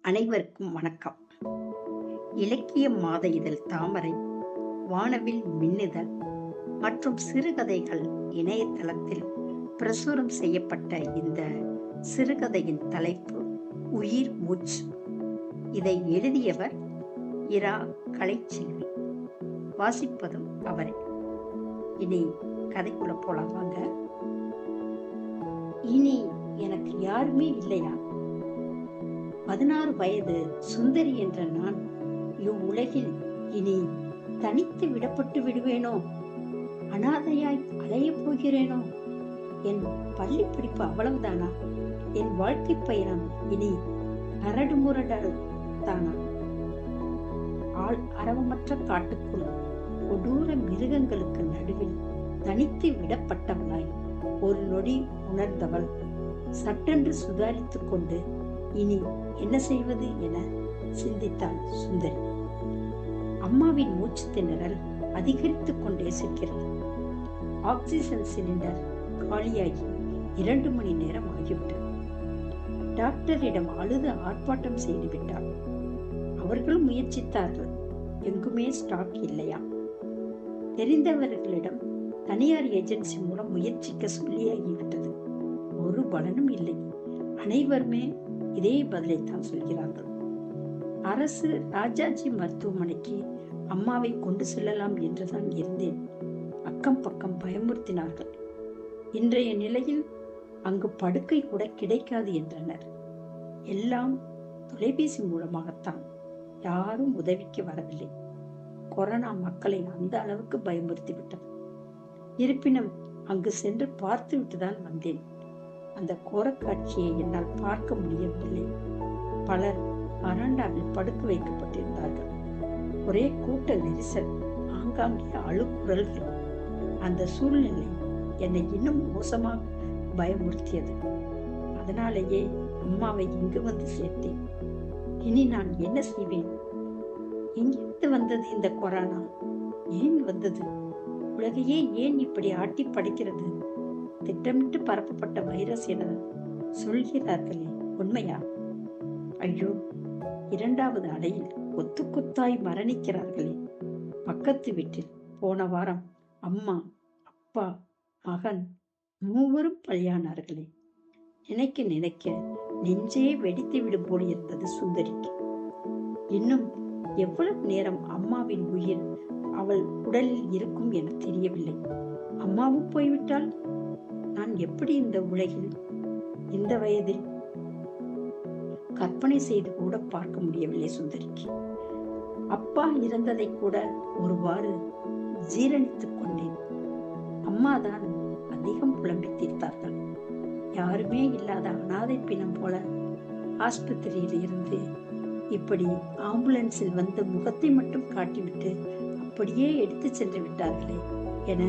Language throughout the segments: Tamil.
அனைவருக்கும் வணக்கம். இலக்கிய மாத இதழ் தாமரை வானவில் மின்னுதல் மற்றும் சிறுகதைகள் இணையதளத்தில் பிரசுரம் செய்யப்பட்ட இந்த சிறுகதையின் தலைப்பு உயிர் மூச்சு. இதை எழுதியவர் இரா கலைச்செல்வி. வாசிப்பதும் அவரே. இனி கதைக்குள்ள போலாம் வாங்க. இனி எனக்கு யாருமே இல்லையா? பதினாறு வயது சுந்தரி என்ற நான் இவ்வுலகில் இனி தனித்து விடப்பட்டு விடுவேனோ? அனாதையாய் அலையப் போகிறேனோ? என் பள்ளி படிப்பு அவ்வளவுதானா? என் வாழ்க்கை பயணம் இனி கரடு முரடல் தானா? ஆள் அரவமற்ற காட்டுக்குள் கொடூர மிருகங்களுக்கு நடுவில் தனித்து விடப்பட்டவளாய் ஒரு நொடி உணர்ந்தவள். சட்டென்று சுதாரித்துக் கொண்டு இனி என்ன செய்வது என சிந்தித்தாள் சுந்தரி. அம்மாவின் மூச்சு திணறல் அதிகரித்துக் கொண்டே செல்கிறது ஆக்சிஜன் சிலிண்டர் காலியாகி இரண்டு மணி நேரம் ஆகிவிட்டது. டாக்டரிடம் அழுது ஆர்ப்பாட்டம் செய்து விட்டார். அவர்களும் முயற்சித்தார்கள். எங்குமே ஸ்டாக் இல்லையா? தெரிந்தவர்களிடம் தனியார் ஏஜென்சி மூலம் முயற்சிக்க சொல்லியாகிவிட்டது. ஒரு பலனும் இல்லை. அனைவருமே இதே பதிலைத்தான் சொல்கிறார்கள். அரசு ராஜாஜி மருத்துவமனைக்கு அம்மாவை கொண்டு செல்லலாம் என்றுதான் இருந்தேன். அக்கம் பக்கம் பயமுறுத்தினார்கள். இன்றைய நிலையில் அங்கு படுக்கை கூட கிடைக்காது என்றனர். எல்லாம் தொலைபேசி மூலமாகத்தான். யாரும் உதவிக்கு வரவில்லை. கொரோனா மக்களை அந்த அளவுக்கு பயமுறுத்தி விட்டது இருப்பினும் அங்கு சென்று பார்த்து விட்டுதான் வந்தேன். அந்த கோரக்காட்சியை என்னால் பார்க்க முடியவில்லை. பலர் அராண்டாவில் படுக்க வைக்கப்பட்டிருந்தார்கள். ஒரே கூட்ட நெரிசல் ஆங்காங்கே அழுக்குரல்கள் அந்த சூழ்நிலை என்னை இன்னும் மோசமாக பயமுறுத்தியது. அதனாலேயே அம்மாவை இங்கு வந்து சேர்த்தேன். இனி நான் என்ன செய்வேன்? எங்கிருந்து வந்தது இந்த கொரோனா? ஏன் வந்தது? உலகையே ஏன் இப்படி ஆட்டி படைக்கிறது? திட்டமிட்டு பரப்பப்பட்ட வைரஸ் என சொல்கிறார்களே உண்மையா? ஐயோ இரண்டாவது அலையில் கொத்து கொத்தாய் மரணிக்கிறார்களே. பக்கத்து வீட்டில் போன வாரம் அம்மா அப்பா மகன் மூவரும் பலியானார்களே. நினைக்க நினைக்க நெஞ்சே வெடித்து விடும் போல் இருந்தது சுந்தரிக்கு. இன்னும் எவ்வளவு நேரம் அம்மாவின் உயிர் அவள் உடலில் இருக்கும் என தெரியவில்லை. அம்மாவும் போய்விட்டால் நான் எப்படி இந்த உலகில் இந்த வயதில் கற்பனை செய்து கூட பார்க்க முடியவில்லை சுந்தரிக்கு. அப்பா இறந்ததை கூட ஒருவாறு ஜீரணித்துக் கொண்டேன். அம்மாதான் அதிகம் புலம்பி தீர்த்தார்கள். யாருமே இல்லாத அனாதை பிணம் போல ஆஸ்பத்திரியில் இருந்து இப்படி ஆம்புலன்ஸில் வந்து முகத்தை மட்டும் காட்டிவிட்டு அப்படியே எடுத்து சென்று விட்டார்களே என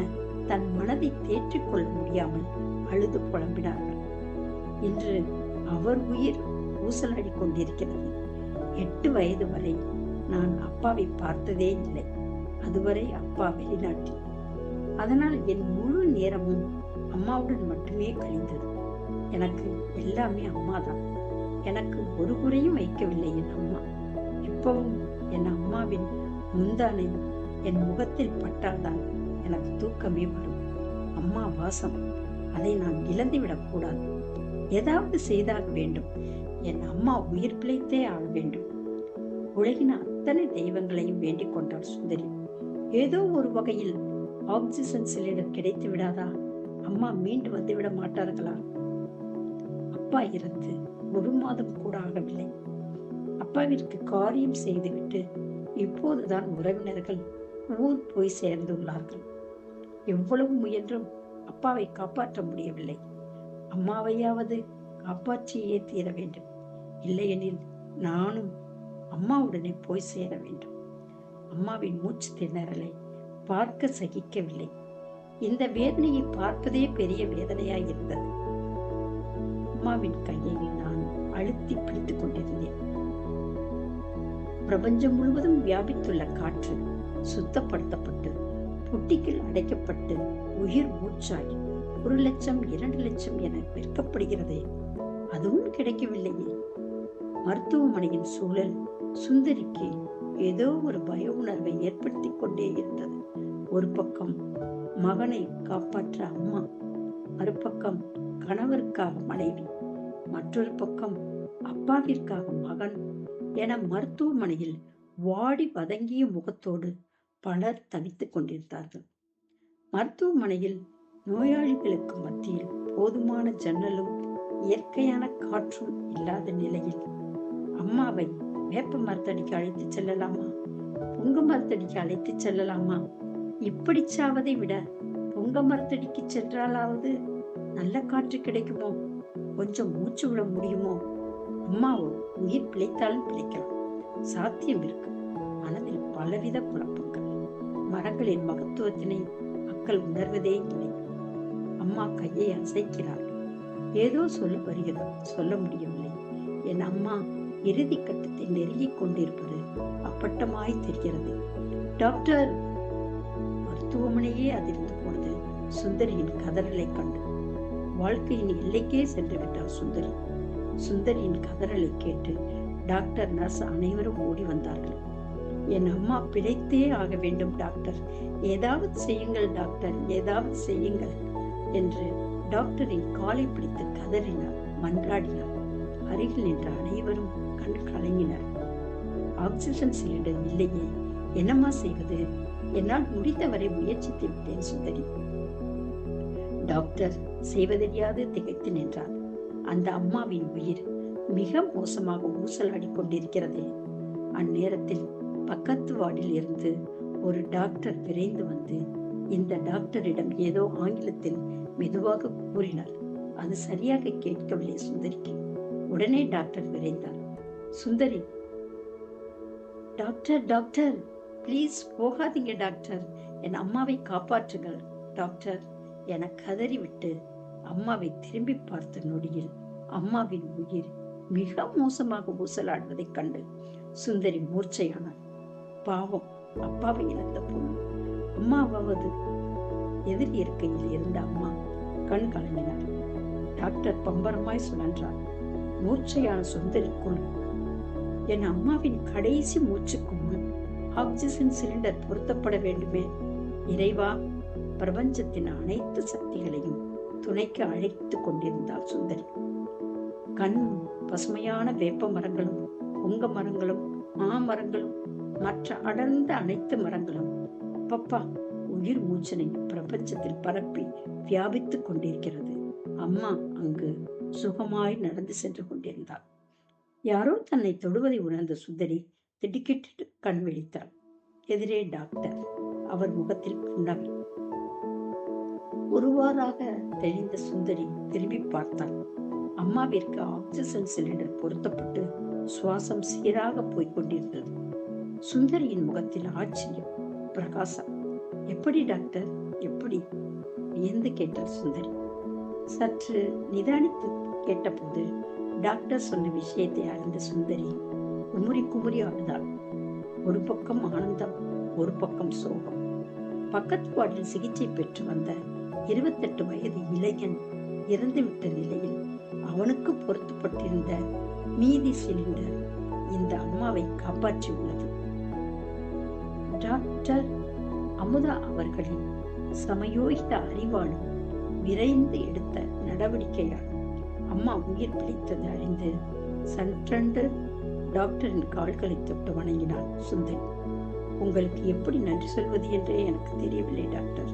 தன் மனதை தேற்றிக் கொள்ள முடியாமல் அழுது புலம்பினார்கள். இன்று அவர் உயிர் ஊசலாடி கொண்டிருக்கிறது. எட்டு வயது வரை நான் அப்பாவை பார்த்ததே இல்லை. அதுவரை அப்பா வெளிநாட்டில். அதனால் என் முழு நேரமும் அம்மாவுடன் மட்டுமே கழிந்தது. எனக்கு எல்லாமே அம்மாதான். எனக்கு ஒரு குறையும் வைக்கவில்லை என் அம்மா. இப்பவும் என் அம்மாவின் முந்தானை என் முகத்தில் பட்டால்தான் எனக்கு தூக்கமே வரும். அம்மா வாசம் அதை நான் இழந்துவிடக் கூடாது ஏதாவது செய்தாக வேண்டும். என் அம்மா உயிர் பிழைத்தே ஆக வேண்டும். உலகின் அத்தனை தெய்வங்களையும் வேண்டிக் கொண்டாள் சுந்தரி. ஏதோ ஒரு வகையில் ஆக்சிஜன் சிலிண்டர் கிடைத்து விடாதா? அம்மா மீண்டு வந்து விட மாட்டார்களா? அப்பா இறந்து ஒரு மாதம் கூட ஆகவில்லை. அப்பாவிற்கு காரியம் செய்துவிட்டு இப்போதுதான் உறவினர்கள் ஊர் போய் சேர்ந்துள்ளார்கள். எவ்வளவு முயன்றும் அப்பாவை காப்பாற்ற முடியவில்லை. அம்மாவையாவது காப்பாற்றியே தீர வேண்டும். இல்லையெனில் நானும் அம்மாவுடனே போய் சேர வேண்டும். அம்மாவின் மூச்சு திணறலை பார்க்க சகிக்கவில்லை. இந்த வேதனையை பார்ப்பதே பெரிய வேதனையாய் இருந்தது அம்மாவின் கையை நான் அழுத்தி பிடித்துக் கொண்டிருந்தேன். பிரபஞ்சம் முழுவதும் வியாபித்துள்ள காற்று சுத்தப்படுத்தப்பட்டு புட்டிக்கில் அடைக்கப்பட்டு உயிர் மூச்சாய் ஒரு லட்சம் இரண்டு லட்சம் என விற்கப்படுகிறதே அதுவும் கிடைக்கவில்லையே. மருத்துவமனையின் சூழல் சுந்தரிக்கு ஏதோ ஒரு பய உணர்வை ஏற்படுத்தி கொண்டே இருந்தது. ஒரு பக்கம் மகனை காப்பாற்ற அம்மா மறுபக்கம் கணவருக்காக மனைவி மற்றொரு பக்கம் அப்பாவிற்காக மகன் என மருத்துவமனையில் வாடி வதங்கிய முகத்தோடு பலர் தவித்துக் கொண்டிருந்தார்கள். மருத்துவமனையில் நோயாளிகளுக்கு மத்தியில் போதுமான ஜன்னலும் இயற்கையான காற்றும் இல்லாத நிலையில் அம்மாவை வேப்ப மரத்தடிக்கு அழைத்துச் செல்லலாமா? பொங்க மரத்தடிக்கு அழைத்துச் செல்லலாமா? இப்படி சாவதை விட பொங்க மரத்தடிக்கு சென்றாலாவது நல்ல காற்று கிடைக்குமோ? கொஞ்சம் மூச்சு விட முடியுமோ? அம்மாவோ உயிர் பிழைத்தாலும் பிழைக்கலாம். சாத்தியம் இருக்கு. மனதில் பலவித குழப்பங்கள். மரங்களின் மகத்துவத்தினை மக்கள் உணர்வதே இல்லை. அம்மா கையை அசைக்கிறார் ஏதோ சொல்ல வருகிறோம் சொல்ல முடியவில்லை. என் அம்மா இறுதி கட்டத்தை நெருங்கிக் கொண்டிருப்பது அப்பட்டமாய் தெரிகிறது. டாக்டர் மருத்துவமனையே அதிர்ந்து போனது சுந்தரியின் கதறலை கண்டு. வாழ்க்கையின் எல்லைக்கே சென்று விட்டார் சுந்தரி. சுந்தரியின் கதறலை கேட்டு டாக்டர் நர்ஸ் அனைவரும் ஓடி வந்தார்கள். என் அம்மா பிழைத்தே ஆக வேண்டும் டாக்டர். ஏதாவது செய்யுங்கள் டாக்டர். ஏதாவது செய்யுங்கள் என்று டாக்டரின் காலை பிடித்து கதறினார் மன்றாடினார். அருகில் நின்ற அனைவரும் கண் கலங்கினர். ஆக்சிஜன் சிலிண்டர் இல்லையே என்னம்மா செய்வது? என்னால் முடிந்தவரை முயற்சித்து விட்டேன் சுந்தரி. டாக்டர் செய்வதறியாது திகைத்து நின்றார். அந்த அம்மாவின் உயிர் மிக மோசமாக ஊசலாடி கொண்டிருக்கிறது. அந்நேரத்தில் பக்கத்து வார்டில் இருந்து ஒரு டாக்டர் விரைந்து வந்து இந்த டாக்டரிடம் ஏதோ ஆங்கிலத்தில் மெதுவாக கூறினார். அது சரியாக கேட்கவில்லை சுந்தரிக்கு. உடனே டாக்டர் விரைந்தார். சுந்தரி டாக்டர் டாக்டர் ப்ளீஸ் போகாதீங்க டாக்டர். என் அம்மாவை காப்பாற்றுங்கள் டாக்டர். என கதறிவிட்டு அம்மாவை திரும்பி பார்த்த நொடியில் அம்மாவின் உயிர் மிக மோசமாக ஊசலாடுவதைக் கண்டு சுந்தரி மூர்ச்சையானார் பாவம். அப்பாவை இழந்த பொண்ணு. அம்மாவாவது எதிர் இருக்கையில் இருந்த அம்மா கண் கலங்கினார். டாக்டர் பம்பரமாய் சுழன்றார். மூச்சையான சுந்தரிக்குள் என் அம்மாவின் கடைசி மூச்சுக்கு முன் ஆக்சிஜன் சிலிண்டர் பொருத்தப்பட வேண்டுமே. இறைவா பிரபஞ்சத்தின் அனைத்து சக்திகளையும் துணைக்கு அழைத்துக் கொண்டிருந்தாள் சுந்தரி. கண் பசுமையான வேப்ப மரங்களும் பொங்க மரங்களும் மாமரங்களும் மற்ற அடர்ந்த அனைத்து மரங்களும் பப்பா உயிர் மூச்சனை பிரபஞ்சத்தில் பரப்பி வியாபித்துக் கொண்டிருக்கிறது. அம்மா அங்கு சுகமாய் நடந்து சென்று கொண்டிருந்தாள். யாரோ தன்னை தொடுவதை உணர்ந்த சுந்தரி திடுக்கிட்டு கண் விழித்தாள். எதிரே டாக்டர். அவர் முகத்தில் புன்னகை ஒருவாறாக தெளிந்த சுந்தரி திரும்பி பார்த்தாள். அம்மாவிற்கு ஆக்சிஜன் சிலிண்டர் பொருத்தப்பட்டு சுவாசம் சீராக போய்க் கொண்டிருந்தது. சுந்தரியின் முகத்தில் ஆச்சரியம் பிரகாசம். எப்படி டாக்டர்? எப்படி? வியந்து கேட்டார் சுந்தரி. சற்று நிதானித்து கேட்டபோது டாக்டர் சொன்ன விஷயத்தை அறிந்த சுந்தரி குமுறி குமுறி ஆடுதாள். ஒரு பக்கம் ஆனந்தம் ஒரு பக்கம் சோகம். பக்கத்து வார்டில் சிகிச்சை பெற்று வந்த இருபத்தெட்டு வயது இளைஞன் இறந்துவிட்ட நிலையில் அவனுக்கு பொருத்தப்பட்டிருந்த மீதி சிலிண்டர் இந்த அம்மாவை காப்பாற்றியுள்ளது. டாக்டர் அமுதா அவர்களின் சமயோகித அறிவாலும் விரைந்து எடுத்த நடவடிக்கையால் அம்மா உயிர் பிடித்தது அறிந்து சன்றண்டு டாக்டரின் கால்களை தொட்டு வணங்கினாள் சுந்தரி. உங்களுக்கு எப்படி நன்றி சொல்வது என்றே எனக்கு தெரியவில்லை டாக்டர்.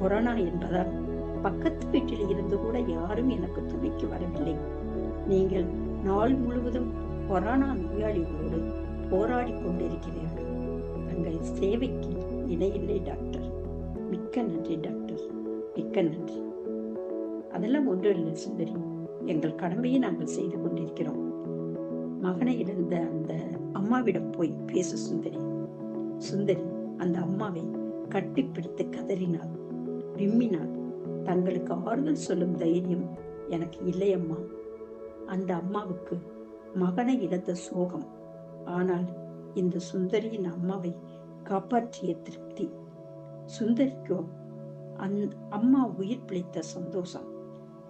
கொரோனா என்பதால் பக்கத்து வீட்டில் இருந்து கூட யாரும் எனக்கு துணைக்கு வரவில்லை. நீங்கள் நாள் முழுவதும் கொரோனா நோயாளிகளோடு போராடி கொண்டிருக்கிறீர்கள். தங்கள் சேவைக்கு இணையில்லை டாக்டர். மிக்க நன்றி டாக்டர். மிக்க நன்றி. அதெல்லாம் ஒன்றும் இல்லை சுந்தரி. எங்கள் கடமையை நாங்கள் செய்து கொண்டிருக்கிறோம். மகனை இழந்த அந்த அம்மாவிடம் போய் பேச சுந்தரி. சுந்தரி அந்த அம்மாவை கட்டிப்பிடித்து கதறினாள். விம்மினாள். தங்களுக்கு ஆறுதல் சொல்லும் தைரியம் எனக்கு இல்லை அம்மா அந்த அம்மாவுக்கு மகனை இழந்த சோகம். ஆனால் இந்த சுந்தரியின் அம்மாவை காப்பாற்றிய திருப்தி. சுந்தரிக்கோ அந் அம்மா உயிர் பிழைத்த சந்தோஷம்.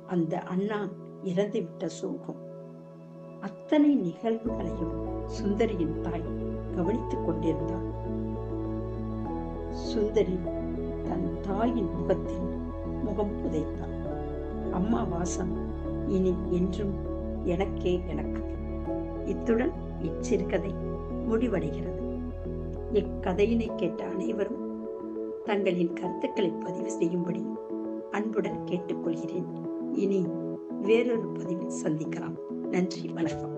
அந்த அண்ணா இறந்துவிட்ட சோகம். அத்தனை நிகழ்வுகளையும் சுந்தரியின் தாய் கவனித்துக் கொண்டிருந்தாள். சுந்தரி தன் தாயின் முகத்தில் முகம் புதைத்தாள். அம்மா வாசம் இனி என்றும் எனக்கே எனக்கு இத்துடன் இச்சிறுகதை முடிவடைகிறது. இக்கதையினை கேட்ட அனைவரும் தங்களின் கருத்துக்களை பதிவு செய்யும்படி அன்புடன் கேட்டுக்கொள்கிறேன். இனி வேறொரு பதிவில் சந்திக்கலாம். நன்றி வணக்கம்.